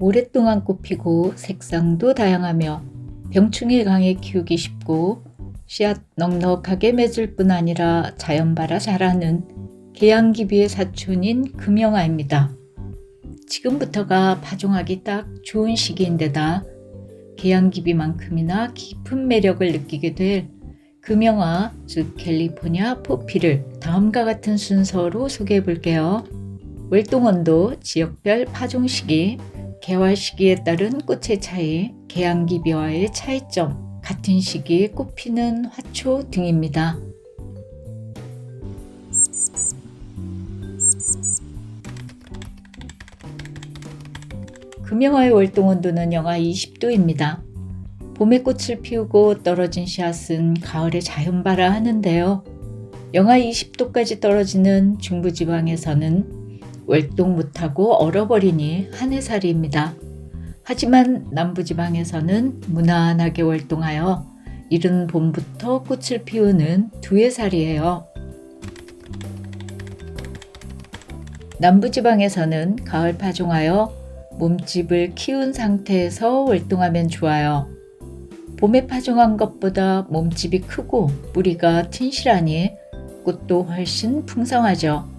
오랫동안 꽃피고 색상도 다양하며 병충해 강에 키우기 쉽고 씨앗 넉넉하게 맺을 뿐 아니라 자연발화 잘하는 계양기비의 사촌인 금영아입니다. 지금부터가 파종하기 딱 좋은 시기인데다 계양기비만큼이나 깊은 매력을 느끼게 될 금영아, 즉 캘리포니아 포피를 다음과 같은 순서로 소개해 볼게요. 월동원도, 지역별 파종 시기, 개화 시기에 따른 꽃의 차이, 개양기 비와의 차이점, 같은 시기에 꽃피는 화초 등입니다. 금영화의 월동 온도는 영하 20도입니다. 봄에 꽃을 피우고 떨어진 씨앗은 가을에 자연발화 하는데요. 영하 20도까지 떨어지는 중부지방에서는 월동 못하고 얼어버리니 한해살이입니다. 하지만 남부지방에서는 무난하게 월동하여 이른 봄부터 꽃을 피우는 두해살이에요. 남부지방에서는 가을 파종하여 몸집을 키운 상태에서 월동하면 좋아요. 봄에 파종한 것보다 몸집이 크고 뿌리가 튼실하니 꽃도 훨씬 풍성하죠.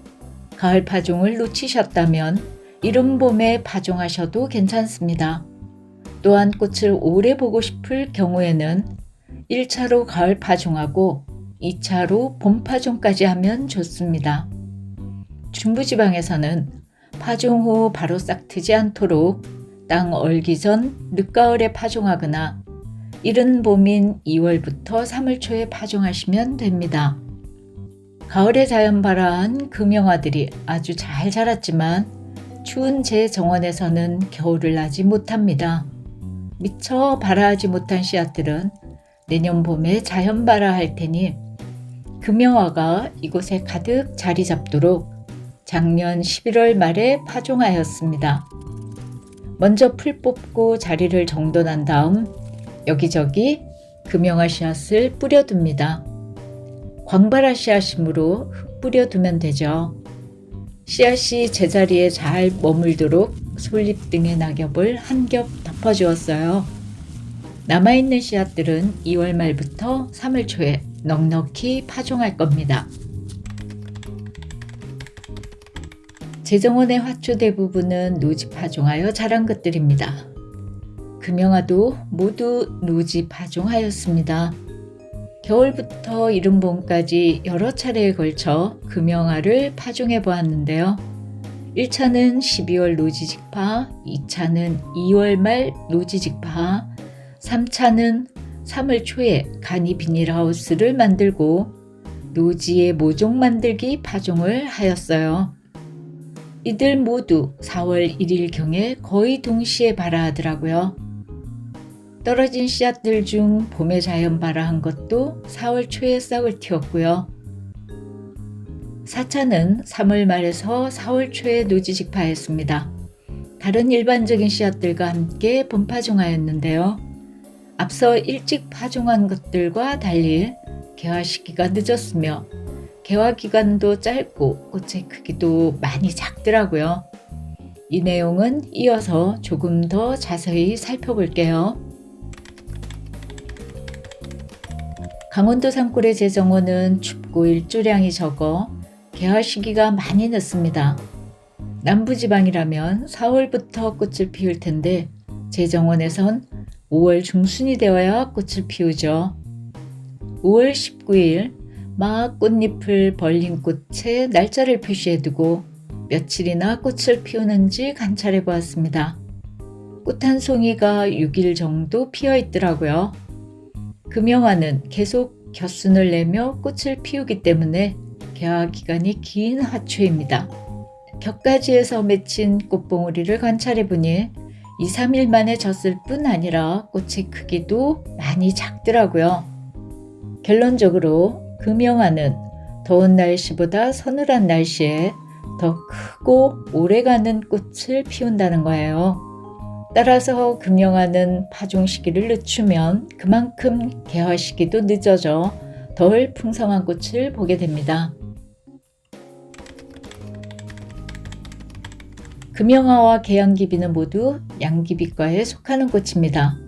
가을 파종을 놓치셨다면 이른 봄에 파종하셔도 괜찮습니다. 또한 꽃을 오래 보고 싶을 경우에는 1차로 가을 파종하고 2차로 봄 파종까지 하면 좋습니다. 중부지방에서는 파종 후 바로 싹 트지 않도록 땅 얼기 전 늦가을에 파종하거나 이른 봄인 2월부터 3월 초에 파종하시면 됩니다. 가을에 자연 발화한 금영화들이 아주 잘 자랐지만 추운 제 정원에서는 겨울을 나지 못합니다. 미처 발화하지 못한 씨앗들은 내년 봄에 자연 발화할 테니 금영화가 이곳에 가득 자리 잡도록 작년 11월 말에 파종하였습니다. 먼저 풀 뽑고 자리를 정돈한 다음 여기저기 금영화 씨앗을 뿌려둡니다. 광발화 씨앗이므로 흙 뿌려 두면 되죠. 씨앗이 제자리에 잘 머물도록 솔잎 등의 낙엽을 한 겹 덮어주었어요. 남아있는 씨앗들은 2월 말부터 3월 초에 넉넉히 파종할 겁니다. 재정원의 화초 대부분은 노지 파종하여 자란 것들입니다. 금영화도 모두 노지 파종하였습니다. 겨울부터 이른 봄까지 여러 차례에 걸쳐 금영화를 파종해 보았는데요. 1차는 12월 노지직파, 2차는 2월 말 노지직파, 3차는 3월 초에 간이 비닐하우스를 만들고 노지의 모종 만들기 파종을 하였어요. 이들 모두 4월 1일경에 거의 동시에 발화하더라고요. 떨어진 씨앗들 중 봄에 자연 발화한 것도 4월 초에 싹을 틔웠고요. 4차는 3월 말에서 4월 초에 노지직파했습니다. 다른 일반적인 씨앗들과 함께 봄파종하였는데요. 앞서 일찍 파종한 것들과 달리 개화 시기가 늦었으며 개화 기간도 짧고 꽃의 크기도 많이 작더라고요. 이 내용은 이어서 조금 더 자세히 살펴볼게요. 강원도 산골의 제정원은 춥고 일조량이 적어 개화 시기가 많이 늦습니다. 남부지방이라면 4월부터 꽃을 피울 텐데 제정원에선 5월 중순이 되어야 꽃을 피우죠. 5월 19일 막 꽃잎을 벌린 꽃에 날짜를 표시해두고 며칠이나 꽃을 피우는지 관찰해 보았습니다. 꽃 한 송이가 6일 정도 피어 있더라고요. 금영화는 계속 겹순을 내며 꽃을 피우기 때문에 개화 기간이 긴 화초입니다. 겹가지에서 맺힌 꽃봉오리를 관찰해 보니 2, 3일 만에 졌을 뿐 아니라 꽃의 크기도 많이 작더라고요. 결론적으로 금영화는 더운 날씨보다 서늘한 날씨에 더 크고 오래가는 꽃을 피운다는 거예요. 따라서 금영화는 파종 시기를 늦추면 그만큼 개화 시기도 늦어져 덜 풍성한 꽃을 보게 됩니다. 금영화와 개양기비는 모두 양기비과에 속하는 꽃입니다.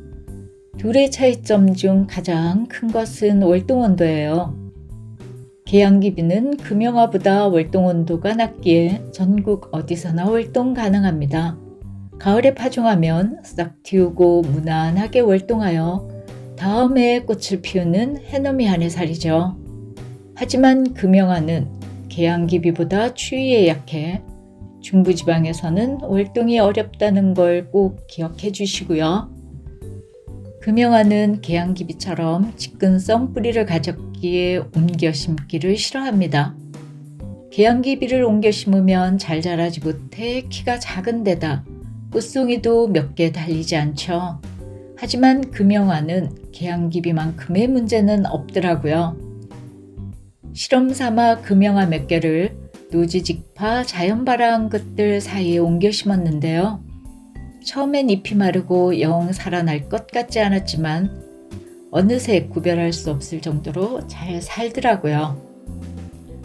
둘의 차이점 중 가장 큰 것은 월동 온도예요. 개양기비는 금영화보다 월동 온도가 낮기에 전국 어디서나 월동 가능합니다. 가을에 파종하면 싹 틔우고 무난하게 월동하여 다음 해에 꽃을 피우는 해넘이 한해 살이죠. 하지만 금영화는 개양기비보다 추위에 약해 중부지방에서는 월동이 어렵다는 걸 꼭 기억해 주시고요. 금영화는 개양기비처럼 직근성 뿌리를 가졌기에 옮겨 심기를 싫어합니다. 개양기비를 옮겨 심으면 잘 자라지 못해 키가 작은 데다 꽃송이도 몇 개 달리지 않죠. 하지만 금영화는 개양기비만큼의 문제는 없더라고요. 실험 삼아 금영화 몇 개를 노지직파 자연바라한 것들 사이에 옮겨 심었는데요. 처음엔 잎이 마르고 영 살아날 것 같지 않았지만 어느새 구별할 수 없을 정도로 잘 살더라고요.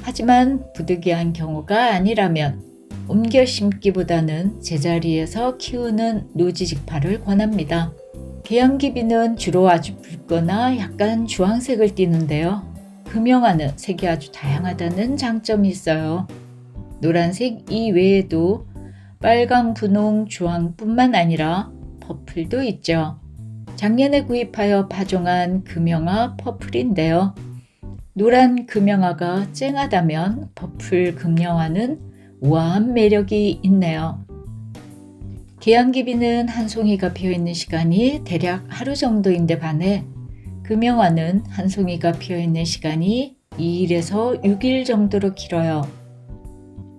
하지만 부득이한 경우가 아니라면 옮겨 심기보다는 제자리에서 키우는 노지직파를 권합니다. 개양기비는 주로 아주 붉거나 약간 주황색을 띠는데요. 금영화는 색이 아주 다양하다는 장점이 있어요. 노란색 이외에도 빨강, 분홍, 주황뿐만 아니라 퍼플도 있죠. 작년에 구입하여 파종한 금영화 퍼플인데요. 노란 금영화가 쨍하다면 퍼플 금영화는 우아한 매력이 있네요. 계양기비는 한 송이가 피어있는 시간이 대략 하루 정도인데 반해 금영화는 한 송이가 피어있는 시간이 2일에서 6일 정도로 길어요.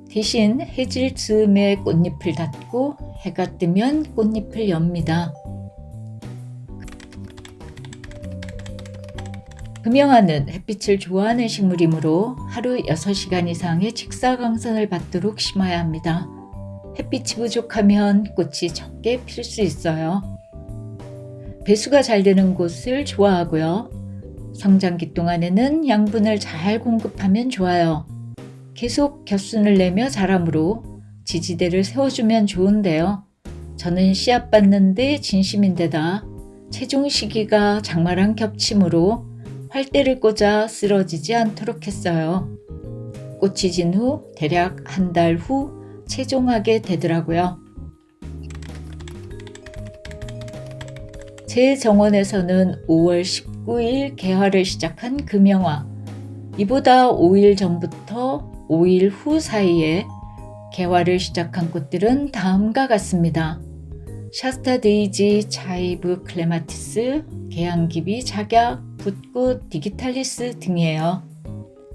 대신 해질 즈음에 꽃잎을 닫고 해가 뜨면 꽃잎을 엽니다. 금영화는 햇빛을 좋아하는 식물이므로 하루 6시간 이상의 직사광선을 받도록 심어야 합니다. 햇빛이 부족하면 꽃이 적게 필 수 있어요. 배수가 잘 되는 곳을 좋아하고요. 성장기 동안에는 양분을 잘 공급하면 좋아요. 계속 겨순을 내며 자라므로 지지대를 세워주면 좋은데요. 저는 씨앗 받는데 진심인데다 최종 시기가 장마랑 겹치므로 활대를 꽂아 쓰러지지 않도록 했어요. 꽃이 진 후 대략 한 달 후 최종하게 되더라고요. 제 정원에서는 5월 19일 개화를 시작한 금영화. 이보다 5일 전부터 5일 후 사이에 개화를 시작한 꽃들은 다음과 같습니다. 샤스타 데이지, 차이브 클레마티스, 개양기비, 작약, 붓꽃, 디기탈리스 등이에요.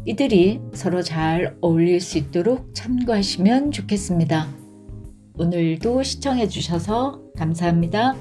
이들이 서로 잘 어울릴 수 있도록 참고하시면 좋겠습니다. 오늘도 시청해 주셔서 감사합니다.